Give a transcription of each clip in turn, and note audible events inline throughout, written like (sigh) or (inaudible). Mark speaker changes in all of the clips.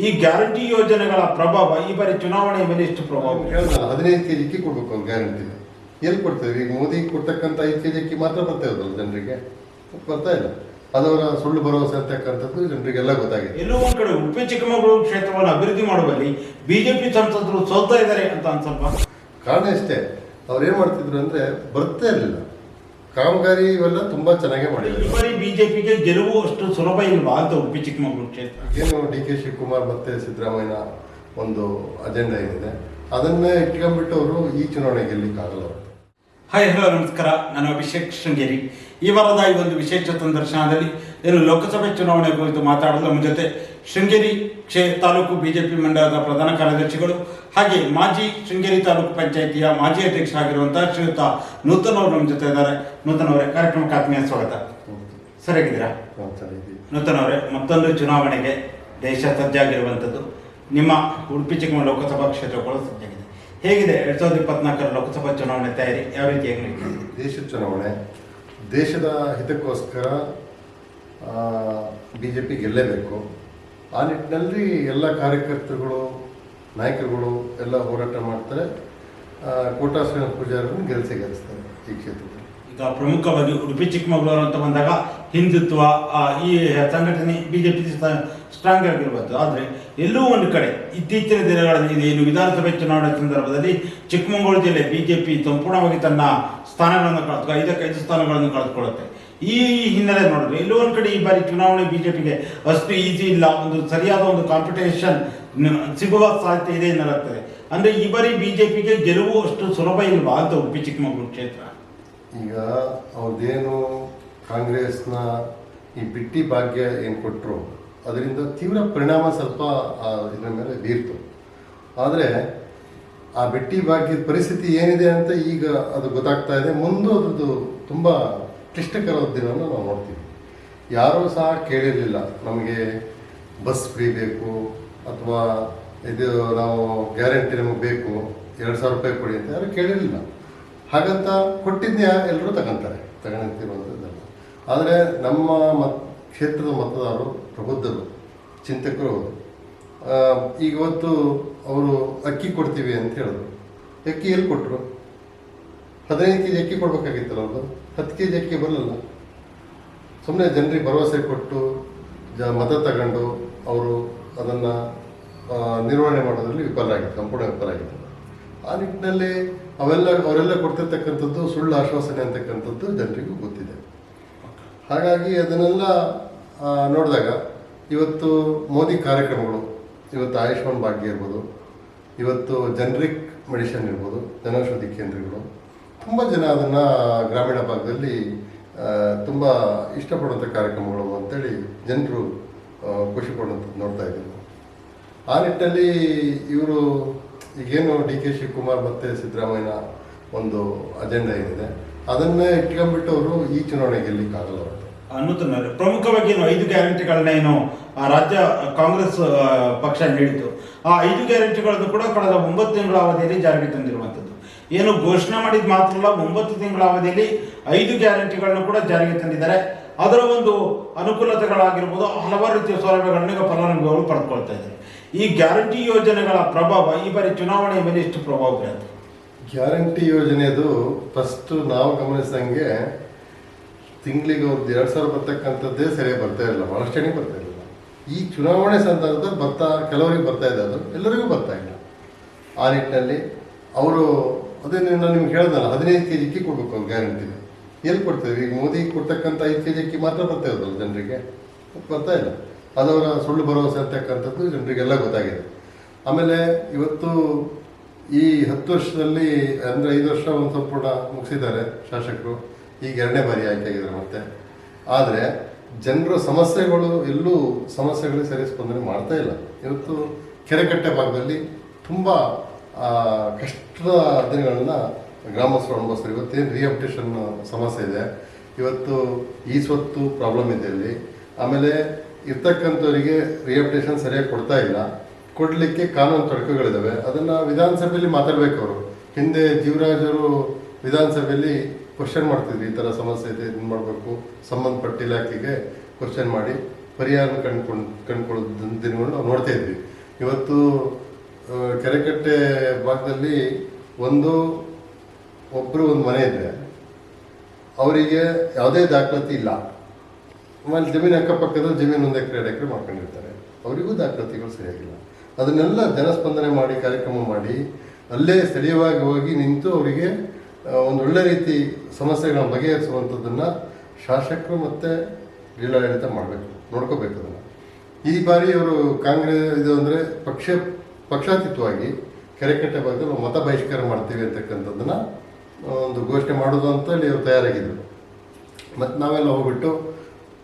Speaker 1: ಈ ಗ್ಯಾರಂಟಿ ಯೋಜನೆಗಳ ಪ್ರಭಾವ ಈ ಬಾರಿ ಚುನಾವಣೆ ಮೇಲೆ ಎಷ್ಟು ಪ್ರಭಾವ
Speaker 2: ಹದಿನೈದು ಕೆ ಜಿ ಅಕ್ಕಿ ಕೊಡ್ಬೇಕು ಒಂದು ಗ್ಯಾರಂಟಿ. ಎಲ್ಲಿ ಕೊಡ್ತೇವೆ? ಈಗ ಮೋದಿ ಕೊಡ್ತಕ್ಕಂಥ ಐದು ಕೆ ಜಿ ಅಕ್ಕಿ ಮಾತ್ರ ಬರ್ತಾ ಇರೋದು ಜನರಿಗೆ. ಬರ್ತಾ ಇಲ್ಲ. ಅದವರ ಸುಳ್ಳು ಭರವಸೆ ಅಂತಕ್ಕಂಥದ್ದು ಜನರಿಗೆಲ್ಲ ಗೊತ್ತಾಗಿದೆ.
Speaker 1: ಎಲ್ಲೋ ಒಂದು ಕಡೆ ಉಡುಪಿ ಚಿಕ್ಕಮಗಳೂರು ಕ್ಷೇತ್ರವನ್ನು ಅಭಿವೃದ್ಧಿ ಮಾಡುವಲ್ಲಿ ಬಿಜೆಪಿ ಸಂಸದರು ಸೋಲ್ತಾ ಇದ್ದಾರೆ ಅಂತ ಅನ್ಸಲ್ಪ
Speaker 2: ಕಾರಣ ಇಷ್ಟೇ. ಅವ್ರು ಏನು ಮಾಡ್ತಿದ್ರು ಅಂದರೆ ಬರ್ತಾ ಇರಲಿಲ್ಲ. ಕಾಮಗಾರಿ ಇವೆಲ್ಲ ತುಂಬಾ ಚೆನ್ನಾಗಿ
Speaker 1: ಈ
Speaker 2: ಮಾಡಿದ್ದಾರೆ
Speaker 1: ಬಾರಿ ಬಿಜೆಪಿಗೆ ಗೆಲುವು ಅಷ್ಟು ಸುಲಭ ಇಲ್ವಾ ಅಂತ ಉಡುಪಿ ಚಿಕ್ಕಮಗಳೂರು ಕ್ಷೇತ್ರ?
Speaker 2: ಏನು ಡಿ ಕೆ ಶಿವಕುಮಾರ್ ಮತ್ತೆ ಸಿದ್ದರಾಮಯ್ಯ ಒಂದು ಅಜೆಂಡಾ ಇದೆ ಅದನ್ನೇ ಇಟ್ಕೊಂಡ್ಬಿಟ್ಟು ಅವರು ಈ ಚುನಾವಣೆ ಗೆಲ್ಲಿಕ್ಕಾಗಲ್ಲ
Speaker 1: ಹಾಯ್ ಹಲೋ ನಮಸ್ಕಾರ. ನಾನು ಅಭಿಷೇಕ್ ಶೃಂಗೇರಿ. ಈ ವಾರದ ಈ ಒಂದು ವಿಶೇಷ ಸಂದರ್ಶನದಲ್ಲಿ ಏನು ಲೋಕಸಭೆ ಚುನಾವಣೆ ಕುರಿತು ಮಾತಾಡಲು ನಮ್ಮ ಜೊತೆ ಶೃಂಗೇರಿ ಕ್ಷೇತ್ರ ತಾಲೂಕು ಬಿಜೆಪಿ ಮಂಡಲದ ಪ್ರಧಾನ ಕಾರ್ಯದರ್ಶಿಗಳು ಹಾಗೆ ಮಾಜಿ ಶೃಂಗೇರಿ ತಾಲೂಕು ಪಂಚಾಯಿತಿಯ ಮಾಜಿ ಅಧ್ಯಕ್ಷರಾಗಿರುವಂತಹ ಶ್ರೀಯುತ ನೂತನ್ ಅವರು ನಮ್ಮ ಜೊತೆ ಇದ್ದಾರೆ. ನೂತನ್ ಅವರೇ ಕಾರ್ಯಕ್ರಮಕ್ಕೆ ಆತ್ಮೀಯ ಸ್ವಾಗತ. ಸರಿಯಾಗಿದ್ದೀರಾ? ನೂತನ್ ಅವರೇ ಮತ್ತೊಂದು ಚುನಾವಣೆಗೆ ದೇಶ ಸಜ್ಜಾಗಿರುವಂಥದ್ದು ನಿಮ್ಮ ಉಡುಪಿ ಚಿಕ್ಕಮ್ಮ ಲೋಕಸಭಾ ಕ್ಷೇತ್ರಗಳು ಸಜ್ಜಾಗಿದೆ. ಹೇಗಿದೆ ಎರಡ್ ಸಾವಿರದ ಇಪ್ಪತ್ನಾಲ್ಕರ ಲೋಕಸಭಾ ಚುನಾವಣೆ ತಯಾರಿ? ಯಾವ ರೀತಿ ಹೇಗೆ
Speaker 2: ದೇಶದ ಚುನಾವಣೆ. ದೇಶದ ಹಿತಕ್ಕೋಸ್ಕರ ಬಿ ಜೆ ಪಿ ಗೆಲ್ಲೇಬೇಕು ಆ ನಿಟ್ಟಿನಲ್ಲಿ ಎಲ್ಲ ಕಾರ್ಯಕರ್ತರುಗಳು ನಾಯಕರುಗಳು ಎಲ್ಲ ಹೋರಾಟ ಮಾಡ್ತಾರೆ. ಕೋಟಾ ಶ್ರೀನಿವಾಸ ಪೂಜಾರನ್ನು ಗೆಲ್ಸೇ ಗೆಲ್ಲಿಸ್ತಾರೆ ಈ ಕ್ಷೇತ್ರದಲ್ಲಿ.
Speaker 1: ಈಗ ಪ್ರಮುಖವಾಗಿ ಉಡುಪಿ ಚಿಕ್ಕಮಗಳೂರು ಅಂತ ಬಂದಾಗ ಹಿಂದುತ್ವ ಈ ಸಂಘಟನೆ ಬಿಜೆಪಿ ಸ್ಟ್ರಾಂಗ್ ಆಗಿರ್ಬೋದು. ಆದರೆ ಎಲ್ಲೂ ಒಂದು ಕಡೆ ಇತ್ತೀಚಿನ ದಿನಗಳಲ್ಲಿ ಏನು ವಿಧಾನಸಭೆ ಚುನಾವಣೆ ಸಂದರ್ಭದಲ್ಲಿ ಚಿಕ್ಕಮಗಳೂರು ಜಿಲ್ಲೆ ಬಿಜೆಪಿ ಸಂಪೂರ್ಣವಾಗಿ ತನ್ನ ಸ್ಥಾನಗಳನ್ನು ಕಳೆದು ಐದು ಸ್ಥಾನಗಳನ್ನು ಕಳೆದುಕೊಳ್ಳುತ್ತೆ. ಈ ಹಿನ್ನೆಲೆ ನೋಡಿದ್ರೆ ಎಲ್ಲೋ ಒಂದು ಕಡೆ ಈ ಬಾರಿ ಚುನಾವಣೆ ಬಿಜೆಪಿಗೆ ಅಷ್ಟು ಈಸಿ ಇಲ್ಲ. ಒಂದು ಸರಿಯಾದ ಒಂದು ಕಾಂಪಿಟೇಷನ್ ಸಿಗುವ ಸಾಧ್ಯತೆ ಇದೆ ಎನ್ನಲಾಗ್ತದೆ. ಅಂದ್ರೆ ಈ ಬಾರಿ ಬಿಜೆಪಿಗೆ ಗೆಲುವು ಅಷ್ಟು ಸುಲಭ ಇಲ್ವಾ ಅಂತ ಉಡುಪಿ ಚಿಕ್ಕಮಗಳೂರು ಕ್ಷೇತ್ರ?
Speaker 2: ಈಗ ಅವ್ರದ್ದೇನು ಕಾಂಗ್ರೆಸ್ನ ಈ ಬಿಟ್ಟಿ ಭಾಗ್ಯ ಏನು ಕೊಟ್ಟರು ಅದರಿಂದ ತೀವ್ರ ಪರಿಣಾಮ ಸ್ವಲ್ಪ ಇದರ ಮೇಲೆ ಬೀರ್ತು. ಆದರೆ ಆ ಬಿಟ್ಟಿ ಭಾಗ್ಯದ ಪರಿಸ್ಥಿತಿ ಏನಿದೆ ಅಂತ ಈಗ ಅದು ಗೊತ್ತಾಗ್ತಾ ಇದೆ. ಮುಂದೆ ಅದರದ್ದು ತುಂಬ ಕ್ಲಿಷ್ಟಕರ ದಿನವನ್ನು ನಾವು ನೋಡ್ತೀವಿ. ಯಾರೂ ಸಹ ಕೇಳಿರಲಿಲ್ಲ ನಮಗೆ ಬಸ್ ಫ್ರೀ ಬೇಕು ಅಥವಾ ಇದು ನಾವು ಗ್ಯಾರಂಟಿ ನಮಗೆ ಬೇಕು, ಎರಡು ಸಾವಿರ ರೂಪಾಯಿ ಕೊಡಿ ಅಂತ ಯಾರು ಕೇಳಿರಲಿಲ್ಲ. ಹಾಗಂತ ಕೊಟ್ಟಿದ್ನೇ ಎಲ್ಲರೂ ತಗೊಂತಾರೆ ತಗೊಂತಿರುವಂಥದ್ದಲ್ಲ ಆದರೆ ನಮ್ಮ ಮತ್, ಕ್ಷೇತ್ರದ ಮತದಾರರು, ಪ್ರಬುದ್ಧರು, ಚಿಂತಕರು ಅವರು ಈಗ ಇವತ್ತು ಅವರು ಅಕ್ಕಿ ಕೊಡ್ತೀವಿ ಅಂತ ಹೇಳಿದ್ರು. ಅಕ್ಕಿ ಎಲ್ಲಿ ಕೊಟ್ಟರು ಹದಿನೈದು ಕೆ ಜಿ ಅಕ್ಕಿ ಕೊಡಬೇಕಾಗಿತ್ತಲ್ಲ ಅವ್ರದ್ದು ಹತ್ತು ಕೆ ಜಿ ಅಕ್ಕಿ ಬರಲಿಲ್ಲ. ಸುಮ್ಮನೆ ಜನರಿಗೆ ಭರವಸೆ ಕೊಟ್ಟು ಜ, ಮತ ತಗೊಂಡು ಅವರು ಅದನ್ನು ನಿರ್ವಹಣೆ ಮಾಡೋದ್ರಲ್ಲಿ ವಿಫಲರಾಗಿತ್ತು ಸಂಪೂರ್ಣ ವಿಫಲರಾಗಿತ್ತು ಆ ನಿಟ್ಟಿನಲ್ಲಿ ಅವೆಲ್ಲ, ಅವರೆಲ್ಲ ಕೊಡ್ತಿರ್ತಕ್ಕಂಥದ್ದು ಸುಳ್ಳು ಆಶ್ವಾಸನೆ ಅಂತಕ್ಕಂಥದ್ದು ಜನರಿಗೂ ಗೊತ್ತಿದೆ. ಹಾಗಾಗಿ ಅದನ್ನೆಲ್ಲ ನೋಡಿದಾಗ ಇವತ್ತು ಮೋದಿ ಕಾರ್ಯಕ್ರಮಗಳು, ಇವತ್ತು ಆಯುಷ್ಮಾನ್ ಭಾಗ್ಯ ಇರ್ಬೋದು, ಇವತ್ತು ಜನರಿಕ್ ಮೆಡಿಷನ್ ಇರ್ಬೋದು, ಜನೌಷಧಿ ಕೇಂದ್ರಗಳು, ತುಂಬ ಜನ ಅದನ್ನು ಗ್ರಾಮೀಣ ಭಾಗದಲ್ಲಿ ತುಂಬ ಇಷ್ಟಪಡುವಂಥ ಕಾರ್ಯಕ್ರಮಗಳು ಅಂತೇಳಿ ಜನರು ಖುಷಿ ಪಡುವಂಥದ್ದು ನೋಡ್ತಾ ಇದ್ದೀವಿ ಆ ನಿಟ್ಟಿನಲ್ಲಿ ಇವರು ಈಗೇನು ಡಿ ಕೆ ಶಿವಕುಮಾರ್ ಮತ್ತು ಸಿದ್ದರಾಮಯ್ಯನ ಒಂದು ಅಜೆಂಡಾ ಏನಿದೆ, ಅದನ್ನೇ ಇಟ್ಕೊಂಡ್ಬಿಟ್ಟು ಅವರು ಈ ಚುನಾವಣೆಗೆ ಗೆಲ್ಲಕ್ಕೆ ಆಗಲ್ಲ
Speaker 1: ಅನ್ನುತ್ತಾರೆ ಪ್ರಮುಖವಾಗಿ ಏನು ಐದು ಗ್ಯಾರಂಟಿಗಳನ್ನ ಏನು ಆ ರಾಜ್ಯ ಕಾಂಗ್ರೆಸ್ ಪಕ್ಷ ನೀಡಿತು ಆ ಐದು ಗ್ಯಾರಂಟಿಗಳನ್ನು ಕೂಡ ಕಳೆದ ಒಂಬತ್ತು ತಿಂಗಳ ಅವಧಿಯಲ್ಲಿ ಜಾರಿಗೆ ತಂದಿರುವಂಥದ್ದು. ಏನು ಘೋಷಣೆ ಮಾಡಿದ ಮಾತ್ರ ಅಲ್ಲ ಒಂಬತ್ತು ತಿಂಗಳ ಅವಧಿಯಲ್ಲಿ ಐದು ಗ್ಯಾರಂಟಿಗಳನ್ನು ಕೂಡ ಜಾರಿಗೆ ತಂದಿದ್ದಾರೆ. ಅದರ ಒಂದು ಅನುಕೂಲತೆಗಳಾಗಿರ್ಬೋದು, ಹಲವಾರು ರೀತಿಯ ಸೌಲಭ್ಯಗಳನ್ನ ಫಲಾನುಭವಿಗಳು ಪಡೆದುಕೊಳ್ತಾ ಇದ್ದಾರೆ. ಈ ಗ್ಯಾರಂಟಿ ಯೋಜನೆಗಳ ಪ್ರಭಾವ ಈ ಬಾರಿ ಚುನಾವಣೆಯ ಮೇಲೆ ಎಷ್ಟು ಪ್ರಭಾವ ಬೀರುತ್ತೆ?
Speaker 2: ಗ್ಯಾರಂಟಿ ಯೋಜನೆದು ಫಸ್ಟ್ ನಾವು ಗಮನಿಸಿದಂಗೆ ತಿಂಗಳಿಗೆ ಒಂದು ಎರಡು ಸಾವಿರ ಬರ್ತಕ್ಕಂಥದ್ದೇ ಸರಿಯಾಗಿ ಬರ್ತಾ ಇರಲಿಲ್ಲ ಜನ ಬರ್ತಾ ಇರಲಿಲ್ಲ ಈ ಚುನಾವಣೆ ಸಂದರ್ಭದಲ್ಲಿ ಬರ್ತಾ, ಕೆಲವರಿಗೆ ಬರ್ತಾ ಇದೆ ಅದು ಎಲ್ಲರಿಗೂ ಬರ್ತಾ ಇಲ್ಲ. ಆ ನಿಟ್ಟಿನಲ್ಲಿ ಅವರು, ಅದೇ ನಾನು ನಿಮ್ಗೆ ಹೇಳ್ದಲ್ಲ ಹದಿನೈದು ಕೆ ಜಿ ಕೊಡಬೇಕು ಗ್ಯಾರಂಟಿ ಎಲ್ಲಿ ಕೊಡ್ತೇವೆ? ಈಗ ಮೋದಿ ಕೊಡ್ತಕ್ಕಂಥ ಐದು ಕೆ ಜಿ ಅಕ್ಕಿ ಮಾತ್ರ ಬರ್ತಾ ಜನರಿಗೆ? ಬರ್ತಾ ಇಲ್ಲ. ಅದವರ ಸುಳ್ಳು ಭರವಸೆ ಅಂತಕ್ಕಂಥದ್ದು ಜನರಿಗೆಲ್ಲ ಗೊತ್ತಾಗಿದೆ. ಆಮೇಲೆ ಇವತ್ತು ಈ ಹತ್ತು ವರ್ಷದಲ್ಲಿ, ಅಂದರೆ ಐದು ವರ್ಷ ಒಂದು ಸಂಪೂರ್ಣ ಮುಗಿಸಿದ್ದಾರೆ ಶಾಸಕರು. ಈಗ ಎರಡನೇ ಬಾರಿ ಆಯ್ಕೆ ಆಗಿದ್ದಾರೆ ಮತ್ತೆ. ಆದರೆ ಜನರ ಸಮಸ್ಯೆಗಳು ಎಲ್ಲೂ ಸಮಸ್ಯೆಗಳಿಗೆ ಸರಿ ಸ್ಪಂದನೆ ಮಾಡ್ತಾ ಇಲ್ಲ. ಇವತ್ತು ಕೆರೆಕಟ್ಟೆ ಭಾಗದಲ್ಲಿ ತುಂಬ ಕಷ್ಟದ ದಿನಗಳನ್ನ ಗ್ರಾಮಸ್ಥರು ಅನುಭವಿಸ್ತಾರೆ. ಇವತ್ತೇನು ರಿಹಬಿಟೇಷನ್ ಸಮಸ್ಯೆ ಇದೆ. ಇವತ್ತು ಈ ಸ್ವತ್ತು ಪ್ರಾಬ್ಲಮ್ ಇದೆ ಅಲ್ಲಿ ಆಮೇಲೆ ಇರ್ತಕ್ಕಂಥವರಿಗೆ ರಿಹಬಿಟೇಷನ್ ಸರಿಯಾಗಿ ಕೊಡ್ತಾ ಇಲ್ಲ. ಕೊಡಲಿಕ್ಕೆ ಕಾನೂನು ತೊಡಕುಗಳಿದ್ದಾವೆ ಅದನ್ನು ವಿಧಾನಸಭೆಯಲ್ಲಿ ಮಾತಾಡಬೇಕು ಅವರು. ಹಿಂದೆ ಜೀವರಾಜರು ವಿಧಾನಸಭೆಯಲ್ಲಿ ಕ್ವಶನ್ ಮಾಡ್ತಿದ್ರು. ಈ ಥರ ಸಮಸ್ಯೆ ಇದೆ ಇದನ್ನು ಮಾಡಬೇಕು. ಸಂಬಂಧಪಟ್ಟ ಇಲಾಖೆಗೆ ಕ್ವಶನ್ ಮಾಡಿ ಪರಿಹಾರ ಕಂಡುಕೊಂಡು ಕಂಡುಕೊಳ್ಳೋದು ದಿನಗಳು ನಾವು ನೋಡ್ತಾ ಇದ್ವಿ. ಇವತ್ತು ಕೆರೆಕಟ್ಟೆ ಭಾಗದಲ್ಲಿ ಒಂದು ಒಬ್ಬರು ಒಂದು ಮನೆ ಇದ್ದರೆ ಅವರಿಗೆ ಯಾವುದೇ ದಾಖಲಾತಿ ಇಲ್ಲ. ಆಮೇಲೆ ಜಮೀನು ಅಕ್ಕಪಕ್ಕದಲ್ಲಿ ಜಮೀನು ಒಂದು ಎಕರೆ ಎಕರೆ ಮಾಡ್ಕೊಂಡಿರ್ತಾರೆ. ಅವರಿಗೂ ದಾಖಲಾತಿಗಳು ಸರಿಯಾಗಿಲ್ಲ. ಅದನ್ನೆಲ್ಲ ಜನಸ್ಪಂದನೆ ಮಾಡಿ, ಕಾರ್ಯಕ್ರಮ ಮಾಡಿ, ಅಲ್ಲೇ ಸ್ಥಳೀಯವಾಗಿ ಹೋಗಿ ನಿಂತು ಅವರಿಗೆ ಒಂದು ಒಳ್ಳೆ ರೀತಿ ಸಮಸ್ಯೆಗಳನ್ನ ಬಗೆಹರಿಸುವಂಥದ್ದನ್ನು ಶಾಸಕರು ಮತ್ತು ಜಿಲ್ಲಾಡಳಿತ ಮಾಡಬೇಕು, ನೋಡ್ಕೋಬೇಕು ಅದನ್ನು. ಈ ಬಾರಿ ಅವರು ಕಾಂಗ್ರೆಸ್ ಇದು ಅಂದರೆ ಪಕ್ಷ, ಪಕ್ಷಾತೀತವಾಗಿ ಕೆರೆಕಟ್ಟೆ ಭಾಗದಲ್ಲಿ ಮತ ಬಹಿಷ್ಕಾರ ಮಾಡ್ತೀವಿ ಅಂತಕ್ಕಂಥದ್ದನ್ನು ಒಂದು ಘೋಷಣೆ ಮಾಡೋದು ಅಂತ ಹೇಳಿ ಅವ್ರು ತಯಾರಾಗಿದ್ದರು ಮತ್ತು ನಾವೆಲ್ಲ ಹೋಗ್ಬಿಟ್ಟು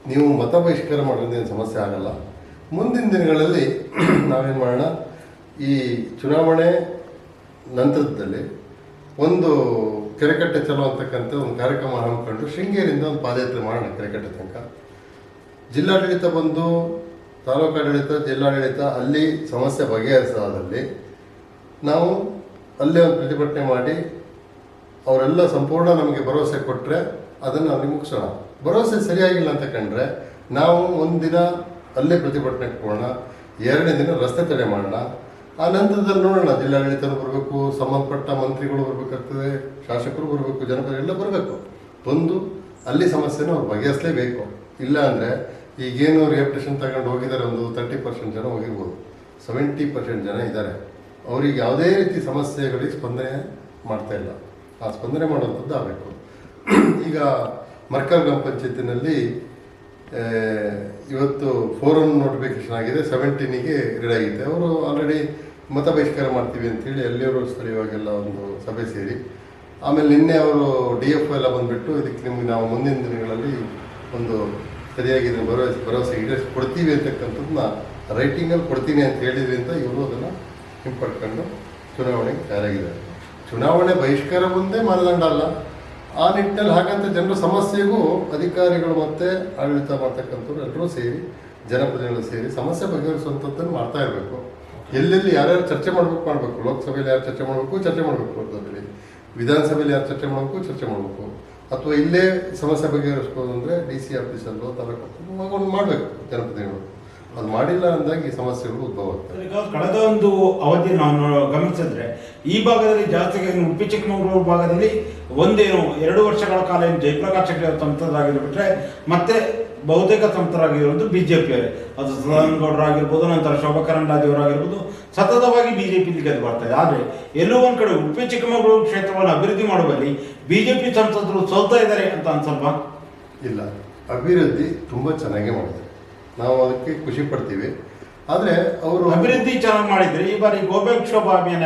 Speaker 2: ನೀವು ಮತ ಬಹಿಷ್ಕಾರ ಮಾಡೋದೇನು ಸಮಸ್ಯೆ ಆಗಲ್ಲ. ಮುಂದಿನ ದಿನಗಳಲ್ಲಿ (clears throat) ನಾವೇನು ಮಾಡೋಣ? ಈ ಚುನಾವಣೆ ನಂತರದಲ್ಲಿ ಒಂದು ಕೆರೆಕಟ್ಟೆ ಚಲೋ ಅಂತಕ್ಕಂಥ ಒಂದು ಕಾರ್ಯಕ್ರಮ ಹಮ್ಮಿಕೊಂಡು ಶೃಂಗೇರಿಯಿಂದ ಒಂದು ಪಾದಯಾತ್ರೆ ಮಾಡೋಣ ಕೆರೆಕಟ್ಟೆ ತನಕ. ಜಿಲ್ಲಾಡಳಿತ ಬಂದು ತಾಲೂಕಾಡಳಿತ ಜಿಲ್ಲಾಡಳಿತ ಅಲ್ಲಿ ಸಮಸ್ಯೆ ಬಗೆಹರಿಸೋದಲ್ಲಿ ನಾವು ಅಲ್ಲೇ ಒಂದು ಪ್ರತಿಭಟನೆ ಮಾಡಿ ಅವರೆಲ್ಲ ಸಂಪೂರ್ಣ ನಮಗೆ ಭರವಸೆ ಕೊಟ್ಟರೆ ಅದನ್ನು ಅಲ್ಲಿ ಮುಗಿಸೋಣ ಭರವಸೆ ಸರಿಯಾಗಿಲ್ಲ ಅಂತ ಕಂಡ್ರೆ ನಾವು ಒಂದಿನ ಅಲ್ಲೇ ಪ್ರತಿಭಟನೆ ಇಟ್ಕೊಳ್ಳೋಣ ಎರಡನೇ ದಿನ ರಸ್ತೆ ತಡೆ ಮಾಡೋಣ, ಆ ನಂತರದಲ್ಲಿ ನೋಡೋಣ. ಜಿಲ್ಲಾಡಳಿತರು ಬರಬೇಕು, ಸಂಬಂಧಪಟ್ಟ ಮಂತ್ರಿಗಳು ಬರಬೇಕಾಗ್ತದೆ, ಶಾಸಕರು ಬರಬೇಕು ಜನಪದ ಎಲ್ಲ ಬರಬೇಕು. ಬಂದು ಅಲ್ಲಿ ಸಮಸ್ಯೆನ ಅವ್ರು ಬಗೆಹರಿಸಲೇಬೇಕು. ಇಲ್ಲ ಅಂದರೆ ಈಗೇನು ರಿಯಾಪ್ಟೇಷನ್ ತಗೊಂಡು ಹೋಗಿದ್ದಾರೆ ಒಂದು ತರ್ಟಿ ಪರ್ಸೆಂಟ್ ಜನ ಹೋಗಿರ್ಬೋದು. ಸೆವೆಂಟಿ ಪರ್ಸೆಂಟ್ ಜನ ಇದ್ದಾರೆ. ಅವ್ರಿಗೆ ಯಾವುದೇ ರೀತಿ ಸಮಸ್ಯೆಗಳಿಗೆ ಸ್ಪಂದನೆ ಮಾಡ್ತಾ ಇಲ್ಲ. ಆ ಸ್ಪಂದನೆ ಮಾಡುವಂಥದ್ದು ಆಗಬೇಕು. ಈಗ ಮರ್ಕಲ್ ಗ್ರಾಮ ಪಂಚಾಯತಿನಲ್ಲಿ ಇವತ್ತು ಫೋರಮ್ ನೋಟಿಫಿಕೇಶನ್ ಆಗಿದೆ, ಸೆವೆಂಟೀನಿಗೆ ರೆಡಿ ಆಗಿದೆ. ಅವರು ಆಲ್ರೆಡಿ ಮತ ಬಹಿಷ್ಕಾರ ಮಾಡ್ತೀವಿ ಅಂತೇಳಿ ಅಲ್ಲಿಯವರು ಸ್ಥಳೀಯವಾಗೆಲ್ಲ ಒಂದು ಸಭೆ ಸೇರಿ. ಆಮೇಲೆ ನಿನ್ನೆ ಅವರು ಡಿ ಎಫ್ ಎಲ್ಲ ಬಂದುಬಿಟ್ಟು ಇದಕ್ಕೆ ನಿಮಗೆ ನಾವು ಮುಂದಿನ ದಿನಗಳಲ್ಲಿ ಒಂದು ಸರಿಯಾಗಿ ಭರವಸೆ ಭರವಸೆ ಈಡೇರಿಸಿ ಕೊಡ್ತೀವಿ ಅಂತಕ್ಕಂಥದ್ದನ್ನ ರೈಟಿಂಗಲ್ಲಿ ಕೊಡ್ತೀನಿ ಅಂತ ಹೇಳಿದ್ರಿಂದ ಇವರು ಅದನ್ನು ಹಿಂಪಡ್ಕೊಂಡು ಚುನಾವಣೆಗೆ ತಯಾರಾಗಿದ್ದಾರೆ. ಚುನಾವಣೆ ಬಹಿಷ್ಕಾರ ಒಂದೇ ಮಾನದಂಡ ಅಲ್ಲ. ಆ ನಿಟ್ಟಿನಲ್ಲಿ ಹಾಗಂತ ಜನರ ಸಮಸ್ಯೆಗೂ ಅಧಿಕಾರಿಗಳು ಮತ್ತೆ ಆಡಳಿತ ಮಾಡ್ತಕ್ಕಂಥವ್ರು ಎಲ್ಲರೂ ಸೇರಿ, ಜನಪ್ರತಿನಿಧಿಗಳು ಸೇರಿ ಸಮಸ್ಯೆ ಬಗೆಹರಿಸುವಂಥದ್ದನ್ನು ಮಾಡ್ತಾ ಇರಬೇಕು. ಎಲ್ಲೆಲ್ಲಿ ಯಾರ್ಯಾರು ಚರ್ಚೆ ಮಾಡಬೇಕು ಮಾಡಬೇಕು. ಲೋಕಸಭೆಯಲ್ಲಿ ಯಾರು ಚರ್ಚೆ ಮಾಡಬೇಕು ಚರ್ಚೆ ಮಾಡಬೇಕು ಲೋಕಸಭೆಯಲ್ಲಿ ವಿಧಾನಸಭೆಯಲ್ಲಿ ಯಾರು ಚರ್ಚೆ ಮಾಡಬೇಕು ಚರ್ಚೆ ಮಾಡಬೇಕು. ಅಥವಾ ಇಲ್ಲೇ ಸಮಸ್ಯೆ ಬಗೆಹರಿಸ್ಬೋದು ಅಂದರೆ ಡಿ ಸಿ ಆಫೀಸಲ್ಲೋ ತಾಲೂಕು ಮಾಡಬೇಕು ಜನಪ್ರತಿನಿಧಿಗಳು. ಅದು ಮಾಡಿಲ್ಲ ಅಂದಾಗ ಈ ಸಮಸ್ಯೆಗಳು ಉದ್ಭವ
Speaker 1: ಈಗ ಕಳೆದ ಒಂದು ಅವಧಿ ನಾನು ಗಮನಿಸಿದ್ರೆ ಈ ಭಾಗದಲ್ಲಿ ಜಾಸ್ತಿ ಉಡುಪಿ ಚಿಕ್ಕಮಗಳೂರು ಭಾಗದಲ್ಲಿ ಒಂದೇನು ಎರಡು ವರ್ಷಗಳ ಕಾಲ ಏನು ಜಯಪ್ರಕಾಶ್ ಶೆಟ್ಟಿ ಅವರು ಸಂಸದರಾಗಿದ್ದು ಬಿಟ್ರೆ ಮತ್ತೆ ಬಹುತೇಕ ಸಂಸದರಾಗಿರೋದು ಬಿಜೆಪಿಯವರೇ. ಅದು ಸದಾನಂದಗೌಡರು ಆಗಿರ್ಬೋದು ನಂತರ ಶೋಭಾ ಕರಂದ್ಲಾಜೆ ಅವರಾಗಿರ್ಬೋದು ಸತತವಾಗಿ ಬಿಜೆಪಿ ಗೆದ್ದು ಬರ್ತಾ ಇದೆ ಆದರೆ ಎಲ್ಲೋ ಒಂದು ಕಡೆ ಉಡುಪಿ ಚಿಕ್ಕಮಗಳೂರು ಕ್ಷೇತ್ರವನ್ನು ಅಭಿವೃದ್ಧಿ ಮಾಡುವಲ್ಲಿ ಬಿಜೆಪಿ ಸಂಸದರು ಸೋಲ್ತಾ ಇದ್ದಾರೆ ಅಂತ ಅನ್ಸಲ್ವಾ?
Speaker 2: ಇಲ್ಲ. ಅಭಿವೃದ್ಧಿ ತುಂಬ ಚೆನ್ನಾಗೇ ಮಾಡಿದ್ದಾರೆ. ನಾವು ಅದಕ್ಕೆ ಖುಷಿ ಪಡ್ತೀವಿ. ಆದರೆ ಅವರು
Speaker 1: ಅಭಿವೃದ್ಧಿ ಚೆನ್ನಾಗಿ ಮಾಡಿದ್ರೆ ಈ ಬಾರಿ ಗೋಬ್ಯಾಕ್ ಶೋಭಾ ಅಭಿಯಾನ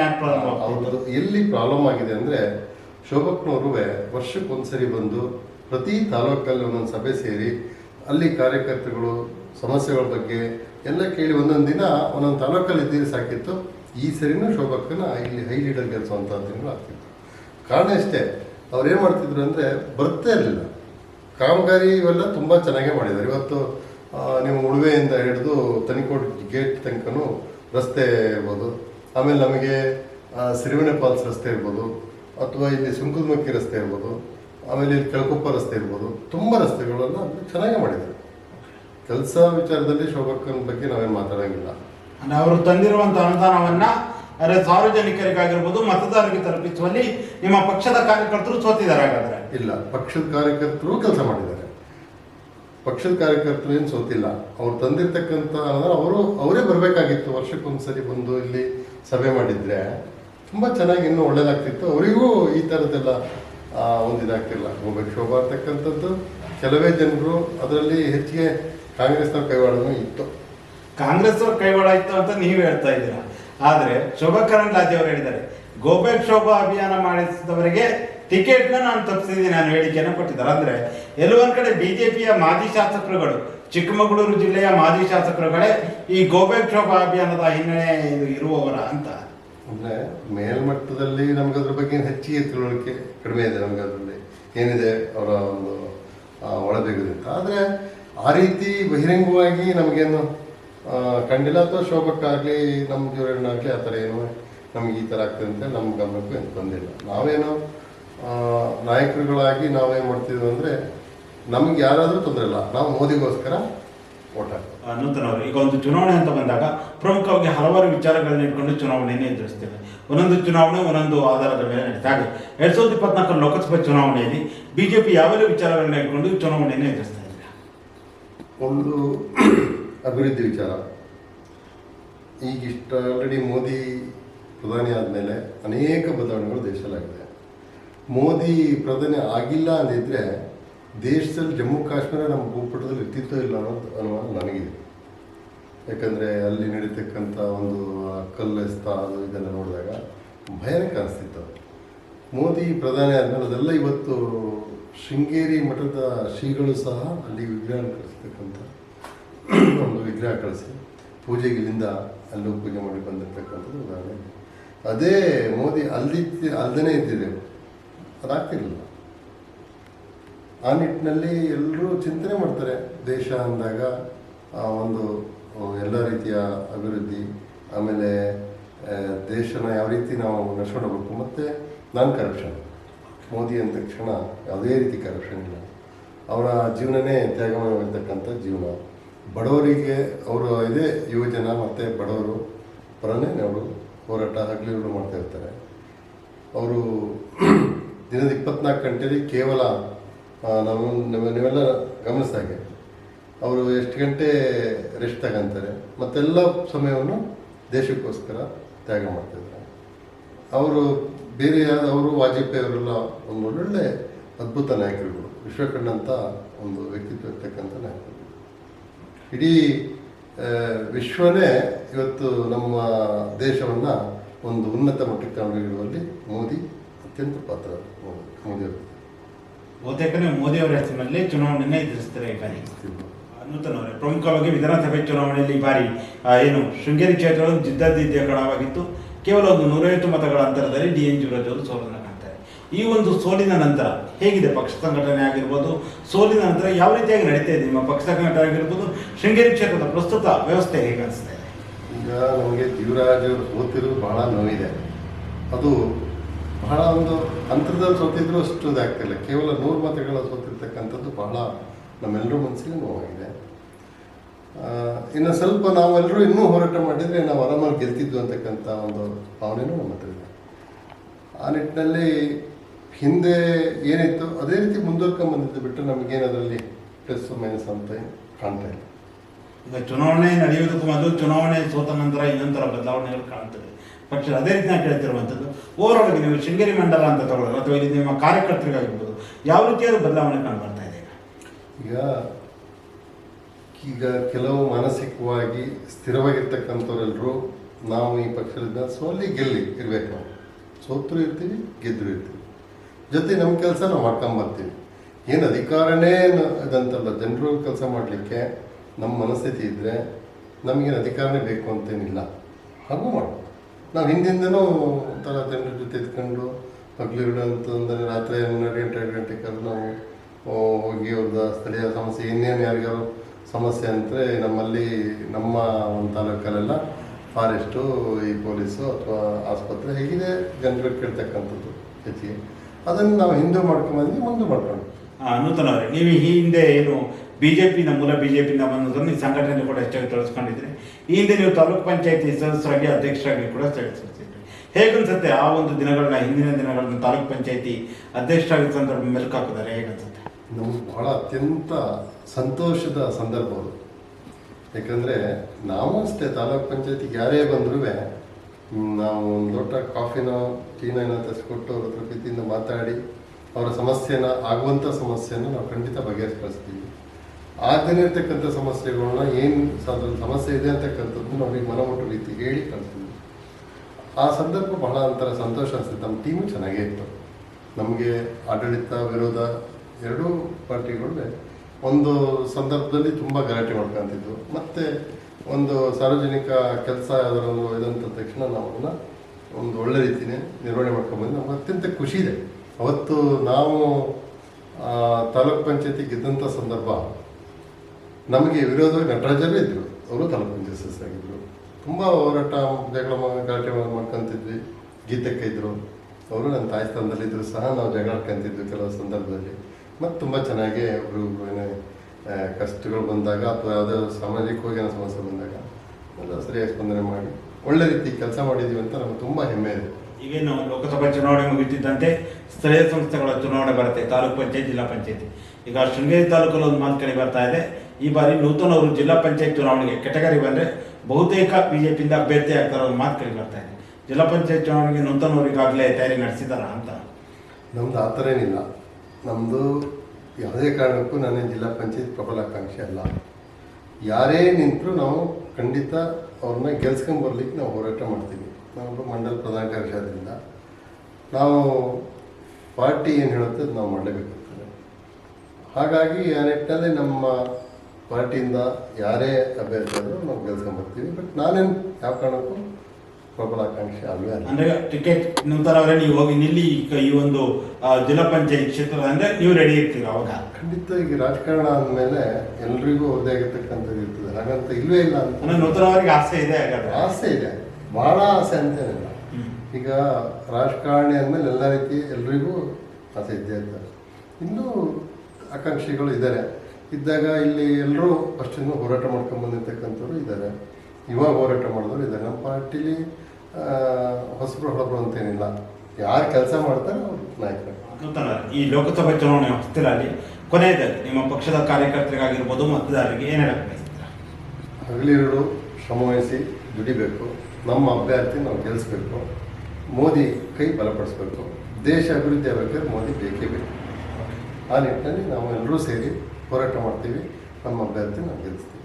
Speaker 2: ಅವ್ರದ್ದು ಎಲ್ಲಿ ಪ್ರಾಬ್ಲಮ್ ಆಗಿದೆ ಅಂದರೆ ಶೋಭಕ್ನವರು ವರ್ಷಕ್ಕೊಂದ್ಸರಿ ಬಂದು ಪ್ರತಿ ತಾಲೂಕಲ್ಲಿ ಒಂದೊಂದು ಸಭೆ ಸೇರಿ ಅಲ್ಲಿ ಕಾರ್ಯಕರ್ತರುಗಳು ಸಮಸ್ಯೆಗಳ ಬಗ್ಗೆ ಎಲ್ಲ ಕೇಳಿ ಒಂದೊಂದು ದಿನ ಒಂದೊಂದು ತಾಲೂಕಲ್ಲಿ ಇದ್ದೀರಿ ಸಾಕಿತ್ತು. ಈ ಸರಿನೂ ಶೋಭಕ್ಕನ ಇಲ್ಲಿ ಹೈ ಲೀಡರ್ ಗೆಲ್ಸುವಂಥ ದಿನಗಳು ಆಗ್ತಿತ್ತು. ಕಾರಣ ಇಷ್ಟೇ ಅವ್ರು ಏನು ಮಾಡ್ತಿದ್ರು ಅಂದರೆ ಬರ್ತಾ ಇರಲಿಲ್ಲ. ಕಾಮಗಾರಿ ಇವೆಲ್ಲ ತುಂಬ ಚೆನ್ನಾಗೇ ಮಾಡಿದ್ದಾರೆ. ಇವತ್ತು ಉಡುವೆಯಿಂದ ಉಳುವೆಯಿಂದ ಹಿಡಿದು ತನಿಕೋಟ್ ಗೇಟ್ ತನಕನೂ ರಸ್ತೆ ಇರ್ಬೋದು. ಆಮೇಲೆ ನಮಗೆ ಸಿರಿವಿನೆ ಫಾಲ್ಸ್ ರಸ್ತೆ ಇರ್ಬೋದು. ಅಥವಾ ಇಲ್ಲಿ ಸುಂಕುದ್ಮಕ್ಕಿ ರಸ್ತೆ ಇರ್ಬೋದು. ಆಮೇಲೆ ಇಲ್ಲಿ ಕೆಳಕೊಪ್ಪ ರಸ್ತೆ ಇರ್ಬೋದು. ತುಂಬ ರಸ್ತೆಗಳನ್ನು ಚೆನ್ನಾಗೇ ಮಾಡಿದ್ದಾರೆ. ಕೆಲಸ ವಿಚಾರದಲ್ಲಿ ಶೋಭಕ್ಕನ ಬಗ್ಗೆ ನಾವೇನು ಮಾತಾಡೋಂಗಿಲ್ಲ.
Speaker 1: ಅಂದ್ರೆ ಅವರು ತಂದಿರುವಂಥ ಅನುದಾನವನ್ನು ಅರೆ ಸಾರ್ವಜನಿಕರಿಗಾಗಿರ್ಬೋದು ಮತದಾರರಿಗೆ ತಲುಪಿಸುವಲ್ಲಿ ನಿಮ್ಮ ಪಕ್ಷದ ಕಾರ್ಯಕರ್ತರು ಸೋತಿದ್ದಾರೆ ಹಾಗಾದ್ರೆ.
Speaker 2: ಇಲ್ಲ ಪಕ್ಷದ ಕಾರ್ಯಕರ್ತರು ಕೆಲಸ ಮಾಡಿದ್ದಾರೆ. ಪಕ್ಷದ ಕಾರ್ಯಕರ್ತರು ಏನು ಸೋತಿಲ್ಲ. ಅವ್ರು ತಂದಿರ್ತಕ್ಕಂಥ, ಅಂದರೆ ಅವರು, ಅವರೇ ಬರಬೇಕಾಗಿತ್ತು. ವರ್ಷಕ್ಕೊಂದ್ಸರಿ ಬಂದು ಇಲ್ಲಿ ಸಭೆ ಮಾಡಿದ್ರೆ ತುಂಬ ಚೆನ್ನಾಗಿ ಇನ್ನೂ ಒಳ್ಳೇದಾಗ್ತಿತ್ತು. ಅವರಿಗೂ ಈ ಥರದ್ದೆಲ್ಲ ಒಂದು ಇದಾಗ್ತಿಲ್ಲ. ಹೋಗ್ಬೇಕು ಶೋಭಾ ಅಂತಕ್ಕಂಥದ್ದು ಕೆಲವೇ ಜನರು ಅದರಲ್ಲಿ ಹೆಚ್ಚಿಗೆ ಕಾಂಗ್ರೆಸ್ನವ್ರ ಕೈವಾಡನೂ ಇತ್ತು.
Speaker 1: ಕಾಂಗ್ರೆಸ್ನವ್ರ ಕೈವಾಡ ಇತ್ತು ಅಂತ ನೀವು ಹೇಳ್ತಾ ಇದ್ದೀರಾ. ಆದರೆ ಶೋಭಾ ಕರಂದ್ಲಾಜೆ ಅವರು ಹೇಳಿದ್ದಾರೆ. ಗೋಬೆಕ್ ಶೋಭಾ ಅಭಿಯಾನ ಮಾಡಿಸಿದವರಿಗೆ ಟಿಕೆಟ್ನ ನಾನು ತಪ್ಪಿಸಿದ್ದೀನಿ, ನಾನು ಹೇಳಿಕೆಯನ್ನು ಕೊಟ್ಟಿದ್ದಾರೆ. ಅಂದ್ರೆ, ಎಲ್ಲೋ ಒಂದ್ ಕಡೆ ಬಿಜೆಪಿಯ ಮಾಜಿ ಶಾಸಕರುಗಳು, ಚಿಕ್ಕಮಗಳೂರು ಜಿಲ್ಲೆಯ ಮಾಜಿ ಶಾಸಕರುಗಳೇ ಈ ಗೋಬೆಕ್ ಶೋಭಾ ಅಭಿಯಾನದ ಹಿನ್ನೆಲೆ ಇರುವವರ ಅಂತ.
Speaker 2: ಅಂದರೆ, ಮೇಲ್ಮಟ್ಟದಲ್ಲಿ ನಮ್ಗೆ ಅದ್ರ ಬಗ್ಗೆ ಹೆಚ್ಚಿಗೆ ತಿಳುವಳಿಕೆ ಕಡಿಮೆ ಇದೆ ನಮ್ಗೆ ಅದರಲ್ಲಿ. ಏನಿದೆ ಅವರ ಒಂದು ಒಳಬೇಗುದಿತ್ತು ಆದರೆ, ಆ ರೀತಿ ಬಹಿರಂಗವಾಗಿ ನಮಗೇನು ಕಂಡಿಲ್ಲ ಅಥವಾ ಶೋಭಕ್ಕಾಗಲಿ ನಮ್ಮ ಜೋರಣ್ಣಾಗಲಿ ಆ ಥರ ಏನು ನಮ್ಗೆ ಈ ಥರ ಆಗ್ತದೆ ಅಂತ ನಮ್ಮ ಗಮನಕ್ಕೂ ಬಂದಿಲ್ಲ. ನಾವೇನು ನಾಯಕರುಗಳಾಗಿ ನಾವೇನು ಮಾಡ್ತಿದ್ವಿ ಅಂದರೆ ನಮ್ಗೆ ಯಾರಾದರೂ ತೊಂದರೆ ಇಲ್ಲ. ನಾವು ಮೋದಿಗೋಸ್ಕರ ಓಟ್
Speaker 1: ಹಾಕ್ತೀವಿ. ಈಗ ಒಂದು ಚುನಾವಣೆ ಅಂತ ಬಂದಾಗ ಪ್ರಮುಖವಾಗಿ ಹಲವಾರು ವಿಚಾರಗಳನ್ನ ಇಟ್ಕೊಂಡು ಚುನಾವಣೆಯನ್ನು ಎದುರಿಸ್ತೇವೆ ಒಂದೊಂದು ಚುನಾವಣೆ ಒಂದೊಂದು ಆಧಾರದ ಮೇಲೆ ನಡೀತಾ ಹಾಗೆ ಎರಡ್ ಸಾವಿರದ ಇಪ್ಪತ್ನಾಲ್ಕರ ಲೋಕಸಭಾ ಚುನಾವಣೆಯಲ್ಲಿ ಬಿಜೆಪಿ ಯಾವೆಲ್ಲ ವಿಚಾರಗಳನ್ನ ಇಟ್ಕೊಂಡು ಚುನಾವಣೆಯನ್ನು ಎದುರಿಸ್ತಾ ಇದೆ?
Speaker 2: ಒಂದು (clears throat) ಅಭಿವೃದ್ಧಿ ವಿಚಾರ. ಈಗಿಷ್ಟ ಆಲ್ರೆಡಿ ಮೋದಿ ಪ್ರಧಾನಿ ಆದಮೇಲೆ ಅನೇಕ ಬದಲಾವಣೆಗಳು ದೇಶದಲ್ಲಾಗಿದೆ. ಮೋದಿ ಪ್ರಧಾನಿ ಆಗಿಲ್ಲ ಅಂದಿದ್ರೆ ದೇಶದಲ್ಲಿ ಜಮ್ಮು ಕಾಶ್ಮೀರ ನಮ್ಮ ಭೂಪಟದಲ್ಲಿ ಇರ್ತಿತ್ತೋ ಇಲ್ಲ ಅನ್ನೋದು ಅನುಮಾನ ನನಗಿದೆ. ಯಾಕಂದರೆ ಅಲ್ಲಿ ನಡೀತಕ್ಕಂಥ ಒಂದು ಕಲ್ಲೆಸ್ತ ಅದು ಇದೆಲ್ಲ ನೋಡಿದಾಗ ಭಯಾನಕ ಅನಿಸ್ತಿತ್ತು ಮೋದಿ ಪ್ರಧಾನಿ ಆದಮೇಲೆ ಅದೆಲ್ಲ ಇವತ್ತು ಶೃಂಗೇರಿ ಮಠದ ಶ್ರೀಗಳು ಸಹ ಅಲ್ಲಿ ವಿಗ್ರಹ ಕಳಿಸ್ತಕ್ಕಂಥ ಒಂದು ವಿಗ್ರಹ ಕಳಿಸಿ ಪೂಜೆಗೆ ಅಲ್ಲೂ ಪೂಜೆ ಮಾಡಿ ಬಂದಿರತಕ್ಕಂಥದ್ದು ಉದಾಹರಣೆ. ಅದೇ ಮೋದಿ ಅಲ್ದಿತ್ತು ಅಲ್ದೇ ಇದ್ದಿದ್ದೆವು ಅದಾಗ್ತಿರಲಿಲ್ಲ. ಆ ನಿಟ್ಟಿನಲ್ಲಿ ಎಲ್ಲರೂ ಚಿಂತನೆ ಮಾಡ್ತಾರೆ. ದೇಶ ಅಂದಾಗ, ಆ ಒಂದು ಎಲ್ಲ ರೀತಿಯ ಅಭಿವೃದ್ಧಿ, ಆಮೇಲೆ ದೇಶನ ಯಾವ ರೀತಿ ನಾವು ನಡ್ಸ್ಕೊಂಡೋಗ್ಬೇಕು, ಮತ್ತು ನಾನ್ ಕರಪ್ಷನ್ ಮೋದಿ ಅಂದ ತಕ್ಷಣ ಯಾವುದೇ ರೀತಿ ಕರಪ್ಷನ್ ಇಲ್ಲ. ಅವರ ಜೀವನನೇ ತ್ಯಾಗಮಯವಾಗಿರ್ತಕ್ಕಂಥ ಜೀವನ. ಬಡವರಿಗೆ ಅವರು ಇದೇ ಯುವಜನ, ಮತ್ತು ಬಡವರು, ಪರನೇ ಅವರು ಹೋರಾಟ ಹಗಲಿರುಳು ಮಾಡ್ತಾ ಇರ್ತಾರೆ. ಅವರು ದಿನದ ಇಪ್ಪತ್ನಾಲ್ಕು ಗಂಟೆಯಲ್ಲಿ ಕೇವಲ ನಾವು ನೀವೆಲ್ಲ ಗಮನಿಸಿದಾಗೆ ಅವರು ಎಷ್ಟು ಗಂಟೆ ರೆಸ್ಟ್ ತಗೊಂತಾರೆ ಮತ್ತೆಲ್ಲ ಸಮಯವನ್ನು ದೇಶಕ್ಕೋಸ್ಕರ ತ್ಯಾಗ ಮಾಡ್ತಿದ್ದಾರೆ ಅವರು ಬೇರೆ ಯಾರು ಅವರು ವಾಜಪೇಯಿ ಅವರೆಲ್ಲ ಒಂದು ಒಳ್ಳೊಳ್ಳೆ ಅದ್ಭುತ ನಾಯಕರುಗಳು ವಿಶ್ವಕಂಡಂಥ ಒಂದು ವ್ಯಕ್ತಿತ್ವ ಇರ್ತಕ್ಕಂಥ ನಾಯಕರು. ಇಡೀ ವಿಶ್ವನೇ ಇವತ್ತು ನಮ್ಮ ದೇಶವನ್ನು ಒಂದು ಉನ್ನತ ಮಟ್ಟಕ್ಕೆ ತಗೊಂಡಿರುವಲ್ಲಿ ಮೋದಿ ಅತ್ಯಂತ ಪಾತ್ರ ಮೋದಿಯವರು
Speaker 1: ಬಹುತೇಕನೇ ಮೋದಿ ಅವರ ಹೆಸರಿನಲ್ಲಿ ಚುನಾವಣೆಯನ್ನು ಎದುರಿಸ್ತಾರೆ ಈ ಬಾರಿ. ನೂತನವರೇ ಅವರೇ ಪ್ರಮುಖವಾಗಿ ವಿಧಾನಸಭೆ ಚುನಾವಣೆಯಲ್ಲಿ ಈ ಬಾರಿ ಏನು ಶೃಂಗೇರಿ ಕ್ಷೇತ್ರವು ಜಿದ್ದಾದಿದ್ದ ಕಣವಾಗಿತ್ತು ಕೇವಲ ಒಂದು ನೂರೈವತ್ತು ಮತಗಳ ಅಂತರದಲ್ಲಿ ಡಿ ಎನ್ ಜೀವರಾಜ್ ಅವರು ಸೋಲನ್ನು ಕಾಣ್ತಾರೆ. ಈ ಒಂದು ಸೋಲಿನ ನಂತರ ಹೇಗಿದೆ ಪಕ್ಷ ಸಂಘಟನೆ ಆಗಿರ್ಬೋದು? ಸೋಲಿನ ನಂತರ ಯಾವ ರೀತಿಯಾಗಿ ನಡೀತಾ ಇದೆ? ನಿಮ್ಮ ಪಕ್ಷ ಸಂಘಟನೆ ಆಗಿರ್ಬೋದು? ಶೃಂಗೇರಿ ಕ್ಷೇತ್ರದ ಪ್ರಸ್ತುತ ವ್ಯವಸ್ಥೆ ಹೇಗೆ ಅನಿಸ್ತಾ ಇದೆ?
Speaker 2: ಈಗ ನಮಗೆ ಜೀವರಾಜ್ ಅವರು ಸೋತಿರೋದು ಬಹಳ ನೋವಿದೆ. ಅದು ಬಹಳ ಒಂದು ಅಂತರದಲ್ಲಿ ಸೋತಿದ್ರು ಅಷ್ಟು ಇದಾಗ್ತಿಲ್ಲ ಕೇವಲ ನೂರು ಮಾತ್ರೆಗಳ ಸೋತಿರ್ತಕ್ಕಂಥದ್ದು ಬಹಳ ನಮ್ಮೆಲ್ಲರ ಮನಸ್ಸಿಗೆ ನೋವಾಗಿದೆ. ಇನ್ನು ಸ್ವಲ್ಪ ನಾವೆಲ್ಲರೂ ಇನ್ನೂ ಹೋರಾಟ ಮಾಡಿದರೆ ನಾವು ಆರಾಮಾಗಿ ಗೆಲ್ತಿದ್ವು ಅಂತಕ್ಕಂಥ ಒಂದು ಭಾವನೆಯೂ ನಮ್ಮ ಹತ್ರ ಇದೆ. ಆ ನಿಟ್ಟಿನಲ್ಲಿ ಹಿಂದೆ ಏನಿತ್ತು, ಅದೇ ರೀತಿ ಮುಂದುವರ್ಕೊಂಬಂದಿದ್ದು ಬಿಟ್ಟು ನಮಗೇನದರಲ್ಲಿ ಪ್ಲಸ್ ಮೈನಸ್ ಅಂತ ಕಾಣ್ತಾ ಇಲ್ಲ.
Speaker 1: ಈಗ ಚುನಾವಣೆ ನಡೆಯುವುದಕ್ಕೂ ಮೊದಲು ಚುನಾವಣೆ ಸೋತ ನಂತರ ಇನ್ನೊಂಥರ ಬದಲಾವಣೆಗಳು ಕಾಣ್ತದೆ. ಪಕ್ಷ ಅದೇ ರೀತಿ ನಾನು ಕೇಳ್ತಿರುವಂಥದ್ದು. ಓವರಾಲ್ ಆಗಿ ನೀವು ಶೃಂಗೇರಿ ಮಂಡಲ ಅಂತ ತಗೊಳ್ಳೋದು, ಅಥವಾ ಇಲ್ಲಿ ನಿಮ್ಮ ಕಾರ್ಯಕರ್ತರಿಗಾಗಿರ್ಬೋದು ಯಾವ ರೀತಿಯಾದ ಬದಲಾವಣೆ ಕಂಡು ಬರ್ತಾ ಇದೆ? ಈಗ?
Speaker 2: ಈಗ ಕೆಲವು ಮಾನಸಿಕವಾಗಿ ಸ್ಥಿರವಾಗಿರ್ತಕ್ಕಂಥವ್ರೆಲ್ಲರೂ ನಾವು ಈ ಪಕ್ಷದಿಂದ ಸೋಲಿ ಗೆಲ್ಲಿ ಇರಬೇಕು. ನಾವು ಸೋತರು ಇರ್ತೀವಿ ಗೆದ್ದರು ಇರ್ತೀವಿ. ಜೊತೆ ನಮ್ಮ ಕೆಲಸ ನಾವು ಮಾಡ್ಕೊಂಬರ್ತೀವಿ. ಏನು ಅಧಿಕಾರನೇ ಇದಂತಲ್ಲ ಜನರು ಕೆಲಸ ಮಾಡಲಿಕ್ಕೆ ನಮ್ಮ ಮನಸ್ಥಿತಿ ಇದ್ದರೆ ನಮಗೇನು ಅಧಿಕಾರನೇ ಬೇಕು ಅಂತೇನಿಲ್ಲ. ಹಾಗೂ ಮಾಡ್ಬೋದು. ನಾವು ಹಿಂದಿಂದನೂ ಒಂಥರ ಜನರ ಜೊತೆ ಇದ್ಕೊಂಡು ಅಂತಂದರೆ ರಾತ್ರಿ ಹನ್ನೆರಡು ಗಂಟೆ, ಎರಡು ಗಂಟೆ ಕರೆದು ನಾವು ಹೋಗಿ ಅವ್ರದ್ದು ಸ್ಥಳೀಯ ಸಮಸ್ಯೆ, ಇನ್ನೇನು ಯಾರಿಗಾರು ಸಮಸ್ಯೆ ಅಂದರೆ ನಮ್ಮಲ್ಲಿ ನಮ್ಮ ಒಂದು ತಾಲೂಕಲ್ಲೆಲ್ಲ ಫಾರೆಸ್ಟು, ಈ ಪೊಲೀಸು ಅಥವಾ ಆಸ್ಪತ್ರೆ ಹೀಗಿದೆ, ಜನರು ಕೇಳ್ತಕ್ಕಂಥದ್ದು ಹೆಚ್ಚಿಗೆ. ಅದನ್ನು ನಾವು ಹಿಂದೂ ಮಾಡ್ಕೊಂಬಂದ್ವಿ, ಮುಂದೆ ಮಾಡ್ಕೊಂಡು
Speaker 1: ನೂತನ್ ಅವರೇ. ನೀವು ಈ ಹಿಂದೆ ಏನು ಬಿ ಜೆ ಪಿನ ಮೂಲ ಬಿ ಜೆ ಪಿನ ಈ ಸಂಘಟನೆ ಕೂಡ ಹೆಚ್ಚಾಗಿ ತೊಡಸ್ಕೊಂಡಿದ್ರೆ. ಈ ಹಿಂದೆ ನೀವು ತಾಲೂಕ್ ಪಂಚಾಯತಿ ಸದಸ್ಯರಾಗಿ, ಅಧ್ಯಕ್ಷರಾಗಿ ಕೂಡ ಸಲ್ಲಿಸಿದ್ರಿ ಹೇಗನ್ಸುತ್ತೆ ಆ ಒಂದು ದಿನಗಳನ್ನ, ಹಿಂದಿನ ದಿನಗಳನ್ನ ತಾಲೂಕ್ ಪಂಚಾಯತಿ ಅಧ್ಯಕ್ಷರಾಗಿ ಸಂದರ್ಭ ಮೆಲುಕು ಹಾಕಿದ್ದಾರೆ ಹೇಗನ್ಸುತ್ತೆ
Speaker 2: ನಮ್ಗೆ ಬಹಳ ಅತ್ಯಂತ ಸಂತೋಷದ ಸಂದರ್ಭ ಅದು. ಯಾಕಂದರೆ ನಾವು ಅಷ್ಟೇ, ತಾಲೂಕ್ ಪಂಚಾಯತಿಗೆ ಯಾರೇ ಬಂದ್ರೂ ನಾವು ಒಂದು ದೊಡ್ಡ ಕಾಫಿನೋ, ಟೀನೋ ಏನೋ ತರಿಸ್ಕೊಟ್ಟು ಅವ್ರ ಹತ್ರ ಮಾತಾಡಿ ಅವರ ಸಮಸ್ಯೆನ ಆಗುವಂಥ ಸಮಸ್ಯೆಯನ್ನು ನಾವು ಖಂಡಿತ ಬಗೆಹರಿಸ್ಕೊಳಿಸ್ತೀವಿ ಆದರೆ ಇರ್ತಕ್ಕಂಥ ಸಮಸ್ಯೆಗಳನ್ನ ಏನು ಸಮಸ್ಯೆ ಇದೆ ಅಂತಕ್ಕಂಥದ್ದು ನಮಗೆ ಮನಮುಟ್ಟು ರೀತಿ ಹೇಳಿ ಕಳಿಸ್ತೀವಿ. ಆ ಸಂದರ್ಭ ಬಹಳ ಒಂಥರ ಸಂತೋಷ ಅನಿಸುತ್ತೆ. ನಮ್ಮ ಟೀಮು ಚೆನ್ನಾಗೇ ಇತ್ತು. ನಮಗೆ ಆಡಳಿತ ವಿರೋಧ ಎರಡೂ ಪಾರ್ಟಿಗಳು ಒಂದು ಸಂದರ್ಭದಲ್ಲಿ ತುಂಬ ಗಲಾಟೆ ಮಾಡ್ಕೊಂತಿದ್ವು ಮತ್ತು ಒಂದು ಸಾರ್ವಜನಿಕ ಕೆಲಸ ಯಾವುದಾದ್ರೂ ಇದಂತ ತಕ್ಷಣ ನಾವು ಅದನ್ನು ಒಂದು ಒಳ್ಳೆ ರೀತಿಯೇ ನಿರ್ವಹಣೆ ಮಾಡ್ಕೊಂಡ್ಬಂದು ನಮ್ಗೆ ಅತ್ಯಂತ ಖುಷಿ ಇದೆ. ಅವತ್ತು ನಾವು ತಾಲೂಕ್ ಪಂಚಾಯತಿ ಗೆದ್ದಂಥ ಸಂದರ್ಭ, ನಮಗೆ ವಿರೋಧವಾಗಿ ನಟರಾಜರೇ ಇದ್ದರು ಅವರು ತಾಲೂಕ್ ಪಂಚಾಯತ್ ಸದಸ್ಯರಾಗಿದ್ದರು ತುಂಬ ಹೋರಾಟ, ಜಗಳ ಗಲಾಟೆ ಮಾಡ್ಕೊಂತಿದ್ವಿ. ಗೀತಕ್ಕೆ ಇದ್ದರು ಅವರು ನನ್ನ ತಾಯಿ ಸ್ಥಾನದಲ್ಲಿದ್ದರು ಸಹ ನಾವು ಜಗಳ ಆಡ್ಕೊಂತಿದ್ವಿ ಕೆಲವು ಸಂದರ್ಭದಲ್ಲಿ. ಮತ್ತು ತುಂಬ ಚೆನ್ನಾಗಿ ಒಬ್ರು ಏನೇ ಕಷ್ಟಗಳು ಬಂದಾಗ ಅಥವಾ ಯಾವುದೇ ಸಾಮಾಜಿಕವಾಗಿ ಏನೋ ಸಮಸ್ಯೆ ಬಂದಾಗ ಎಲ್ಲ ಸರಿಯಾಗಿ ಸ್ಪಂದನೆ ಮಾಡಿ, ಒಳ್ಳೆ ರೀತಿ ಕೆಲಸ ಮಾಡಿದ್ದೀವಿ ಅಂತ ನಮ್ಗೆ ತುಂಬ ಹೆಮ್ಮೆ ಇದೆ.
Speaker 1: ಈಗೇನು ಲೋಕಸಭಾ ಚುನಾವಣೆ ಮುಗಿತಿದ್ದಂತೆ ಸ್ಥಳೀಯ ಸಂಸ್ಥೆಗಳ ಚುನಾವಣೆ ಬರುತ್ತೆ, ತಾಲೂಕು ಪಂಚಾಯತ್, ಜಿಲ್ಲಾ ಪಂಚಾಯತಿ. ಈಗ ಶೃಂಗೇರಿ ತಾಲೂಕಲ್ಲಿ ಒಂದು ಮಾತು ಕೇಳಿ ಬರ್ತಾ ಇದೆ. ಈ ಬಾರಿ ನೂತನವರು ಜಿಲ್ಲಾ ಪಂಚಾಯತ್ ಚುನಾವಣೆಗೆ ಕೆಟಗರಿ ಬಂದರೆ ಬಹುತೇಕ ಬಿ ಜೆ ಪಿಯಿಂದ ಅಭ್ಯರ್ಥಿ ಆಗ್ತಾರೆ ಒಂದು ಮಾತು ಕೇಳಿ ಬರ್ತಾ ಇದೆ. ಜಿಲ್ಲಾ ಪಂಚಾಯತ್ ಚುನಾವಣೆಗೆ ನೂತನವರು ಈಗಾಗಲೇ ತಯಾರಿ ನಡೆಸಿದಾರ ಅಂತ.
Speaker 2: ನಮ್ದು ಆ ಥರ ಏನಿಲ್ಲ. ನಮ್ಮದು ಯಾವುದೇ ಕಾರಣಕ್ಕೂ ನಾನು ಜಿಲ್ಲಾ ಪಂಚಾಯತ್ ಪ್ರಬಲಾಕಾಂಕ್ಷೆ ಅಲ್ಲ. ಯಾರೇ ನಿಂತರೂ ನಾವು ಖಂಡಿತ ಅವ್ರನ್ನ ಗೆಲ್ಸ್ಕೊಂಬರ್ಲಿಕ್ಕೆ ನಾವು ಹೋರಾಟ ಮಾಡ್ತೀವಿ. ನಾವು ಮಂಡಲ ಪ್ರಧಾನ ಕಾರ್ಯದರ್ಶಿಯಾದ್ರಿಂದ ನಾವು ಪಾರ್ಟಿ ಏನು ಹೇಳುತ್ತೆ ನಾವು ಮಾಡಲೇಬೇಕಾಗ್ತದೆ ಹಾಗಾಗಿ ಆ ನಿಟ್ಟಿನಲ್ಲಿ ನಮ್ಮ ಪಾರ್ಟಿಯಿಂದ ಯಾರೇ ಅಭ್ಯರ್ಥಿ ಆದರೂ ನಾವು ಕೆಲಸ ಮಾಡ್ತೀವಿ ಬಟ್ ನಾನೇನು ಯಾವ ಕಾರಣಕ್ಕೂ ಪ್ರಬಲಾಕಾಂಕ್ಷಿ ಅಲ್ವೇ ಅಲ್ಲ.
Speaker 1: ಅಂದ್ರೆ ಟಿಕೆಟ್ ನಂತರ ಅವರೇ ನೀವು ಹೋಗಿ ನಿಲ್ಲಿ ಈ- ಈ ಒಂದು ಜಿಲ್ಲಾ ಪಂಚಾಯತ್ ಕ್ಷೇತ್ರದ ಅಂದ್ರೆ ನೀವು ರೆಡಿ ಇರ್ತೀರ ಅವಾಗ?
Speaker 2: ಖಂಡಿತ ಈಗ ರಾಜಕಾರಣ ಅಂದಮೇಲೆ ಎಲ್ರಿಗೂ ಅವ್ರದೇ ಆಗಿರ್ತಕ್ಕಂಥದ್ದು ಇರ್ತದೆ. ಹಾಗಂತ ಇಲ್ವೇ ಇಲ್ಲ ಅಂತ.
Speaker 1: ಅಂದ್ರೆ ನೂತನ ಅವರಿಗೆ ಆಸೆ ಇದೆ ಹಾಗಾದ್ರೆ?
Speaker 2: ಆಸೆ ಇದೆ. ಭಾಳ ಆಸೆ ಅಂತೇನಿಲ್ಲ. ಈಗ ರಾಜಕಾರಣಿ ಅಂದಮೇಲೆ ಎಲ್ಲ ರೀತಿ ಎಲ್ರಿಗೂ ಆಸೆ ಇದ್ದೇ ಇರ್ತಾರೆ ಇನ್ನೂ ಆಕಾಂಕ್ಷಿಗಳು ಇದ್ದಾರೆ. ಇದ್ದಾಗ ಇಲ್ಲಿ ಎಲ್ಲರೂ ಫಸ್ಟಿಂದ ಹೋರಾಟ ಮಾಡ್ಕೊಂಡು ಬಂದಿರ್ತಕ್ಕಂಥವ್ರು ಇದ್ದಾರೆ. ಇವಾಗ ಹೋರಾಟ ಮಾಡಿದವರು ಇದ್ದಾರೆ. ನಮ್ಮ ಪಾರ್ಟಿಲಿ ಹೊಸಬ್ರು ಹೊಳಬ್ರು ಅಂತೇನಿಲ್ಲ. ಯಾರು ಕೆಲಸ ಮಾಡ್ತಾರೆ ಅವ್ರು ನಾಯಕರು.
Speaker 1: ಈ ಲೋಕಸಭಾ ಚುನಾವಣೆ ಹತ್ತಿರಲ್ಲಿ ಕೊನೆಯದಾಗಿ ನಿಮ್ಮ ಪಕ್ಷದ ಕಾರ್ಯಕರ್ತರಿಗಾಗಿರ್ಬೋದು ಮತದಾರರಿಗೆ ಏನು ಹೇಳಕ್ಕೆ ಬಯಸ್ತೀರಾ
Speaker 2: ಹಗಲಿರುಳು ಶ್ರಮವಹಿಸಿ ದುಡಿಬೇಕು. ನಮ್ಮ ಅಭ್ಯರ್ಥಿ ನಾವು ಗೆಲ್ಲಿಸ್ಬೇಕು ಮೋದಿ ಕೈ ಬಲಪಡಿಸ್ಬೇಕು. ದೇಶ ಅಭಿವೃದ್ಧಿ ಆಗಬೇಕಾದ್ರೆ ಮೋದಿ ಬೇಕೇ ಬೇಕು. ಆ ನಿಟ್ಟಿನಲ್ಲಿ ನಾವು ಎಲ್ಲರೂ ಸೇರಿ ಹೋರಾಟ ಮಾಡ್ತೀವಿ. ನಮ್ಮ ಅಭ್ಯರ್ಥಿ ನಾವು ಗೆಲ್ಲಿಸ್ತೀವಿ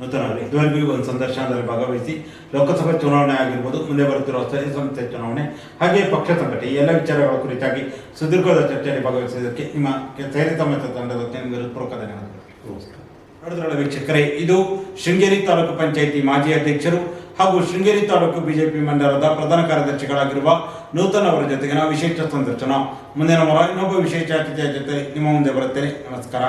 Speaker 1: ನೂತನ ಅವರೇ ಇದುವರೆಗೂ ಒಂದು ಸಂದರ್ಶನದಲ್ಲಿ ಭಾಗವಹಿಸಿ ಲೋಕಸಭೆ ಚುನಾವಣೆ ಆಗಿರ್ಬೋದು ಮುಂದೆ ಬರುತ್ತಿರುವ ಸ್ಥಳೀಯ ಸಂಸ್ಥೆ ಚುನಾವಣೆ ಹಾಗೆ ಪಕ್ಷ ಸಂಘಟನೆ ಈ ಎಲ್ಲ ವಿಚಾರಗಳ ಕುರಿತಾಗಿ ಸುದೀರ್ಘವಾದ ಚರ್ಚೆಯಲ್ಲಿ ಭಾಗವಹಿಸಿದ್ದಕ್ಕೆ ನಿಮ್ಮ ಮತ್ತು ತಂಡದ ಹೃತ್ಪೂರ್ವಕ ಧನ್ಯವಾದಗಳು.
Speaker 2: ನಮಸ್ಕಾರ.
Speaker 1: ನೋಡಿದ್ರಲ್ಲ ವೀಕ್ಷಕರೇ, ಇದು ಶೃಂಗೇರಿ ತಾಲೂಕು ಪಂಚಾಯಿತಿ ಮಾಜಿ ಅಧ್ಯಕ್ಷರು ಹಾಗೂ ಶೃಂಗೇರಿ ತಾಲೂಕು ಬಿಜೆಪಿ ಮಂಡಲದ ಪ್ರಧಾನ ಕಾರ್ಯದರ್ಶಿಗಳಾಗಿರುವ ನೂತನ್ ಅವರ ಜೊತೆಗಿನ ವಿಶೇಷ ಸಂದರ್ಶನ. ಮುಂದಿನ ವಾರ ಇನ್ನೊಬ್ಬ ವಿಶೇಷ ಅತಿಥಿಯ ಜೊತೆ ನಿಮ್ಮ ಮುಂದೆ ಬರುತ್ತೇನೆ. ನಮಸ್ಕಾರ.